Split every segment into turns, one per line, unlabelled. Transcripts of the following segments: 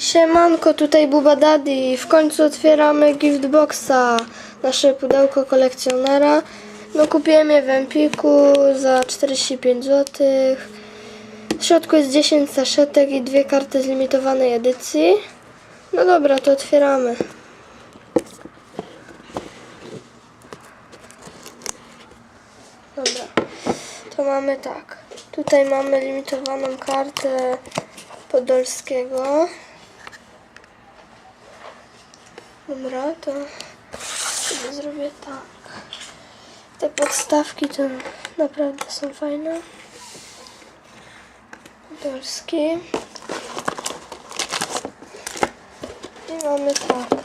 Siemanko, tutaj Buba Daddy. W końcu otwieramy giftboxa, nasze pudełko kolekcjonera. No kupiłem je w Empiku za 45 zł. W środku jest 10 saszetek i dwie karty z limitowanej edycji. No dobra, to otwieramy. Dobra, to mamy tak. Tutaj mamy limitowaną kartę Podolskiego. Dobra, to sobie zrobię tak. Te podstawki to naprawdę są fajne. Podolski. I mamy tak.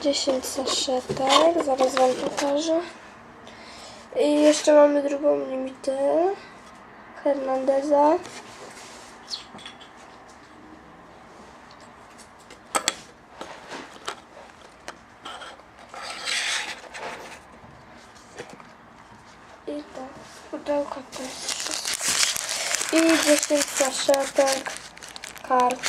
10 saszetek. Zaraz Wam pokażę. I jeszcze mamy drugą limitę. Hernandeza. I to pudełko to jest wszystko. I 10 saszetek kart.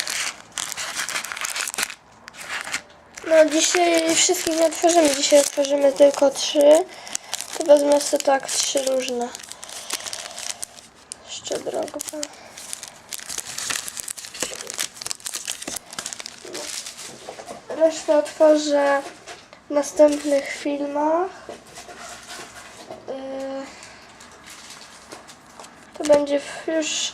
No dzisiaj wszystkich nie otworzymy. Dzisiaj otworzymy tylko trzy. To wezmę sobie tak trzy różne. Jeszcze drogę. Resztę otworzę w następnych filmach. To będzie już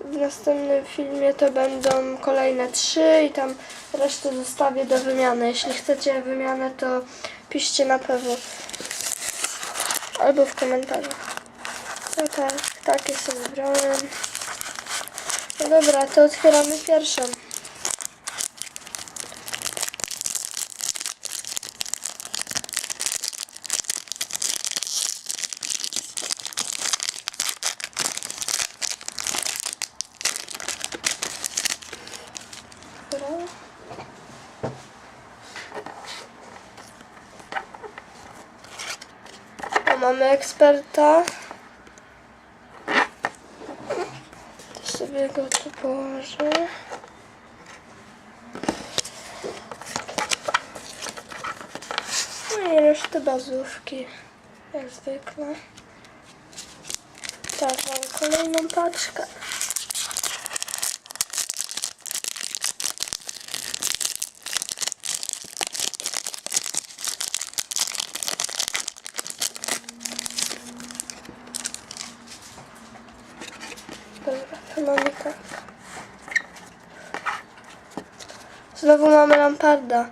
w następnym filmie to będą kolejne trzy i tam resztę zostawię do wymiany. Jeśli chcecie wymianę, to piszcie na pewno. Albo w komentarzach. No tak, takie sobie wybrałem. No dobra, to otwieramy pierwszą. O, mamy eksperta. To sobie go tu położę. No i resztę bazówki. Jak zwykle. Tak, mam kolejną paczkę. Tak. Znowu mamy Lamparda.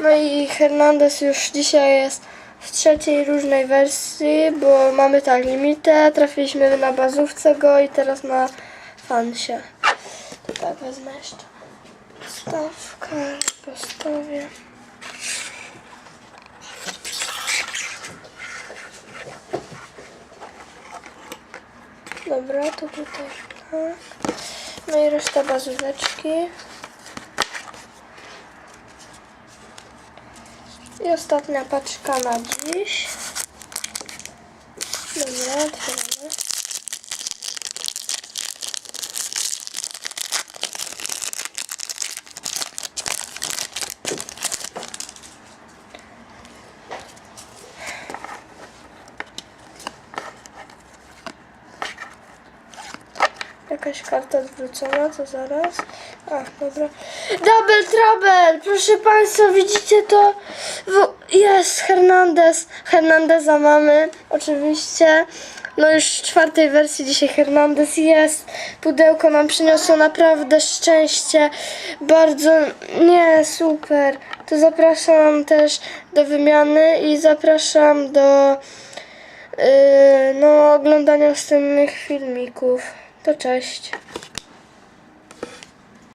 No i Hernandez już dzisiaj jest w trzeciej różnej wersji, bo mamy tak limitę, trafiliśmy na bazówce go i teraz na fansie. To tak wezmę jeszcze. Stawkę postawię. Dobra, to tutaj. No i reszta bazóweczki. I ostatnia paczka na dziś. Dobra, otwieramy. Jakaś karta zwrócona, to zaraz. A, dobra. Double Trouble! Proszę Państwa, widzicie to? Jest Hernandez. Hernandeza mamy, oczywiście. No już w czwartej wersji dzisiaj Hernandez jest. Pudełko nam przyniosło naprawdę szczęście. Bardzo, nie, super. To zapraszam też do wymiany i zapraszam do yy, no, oglądania następnych filmików. To cześć.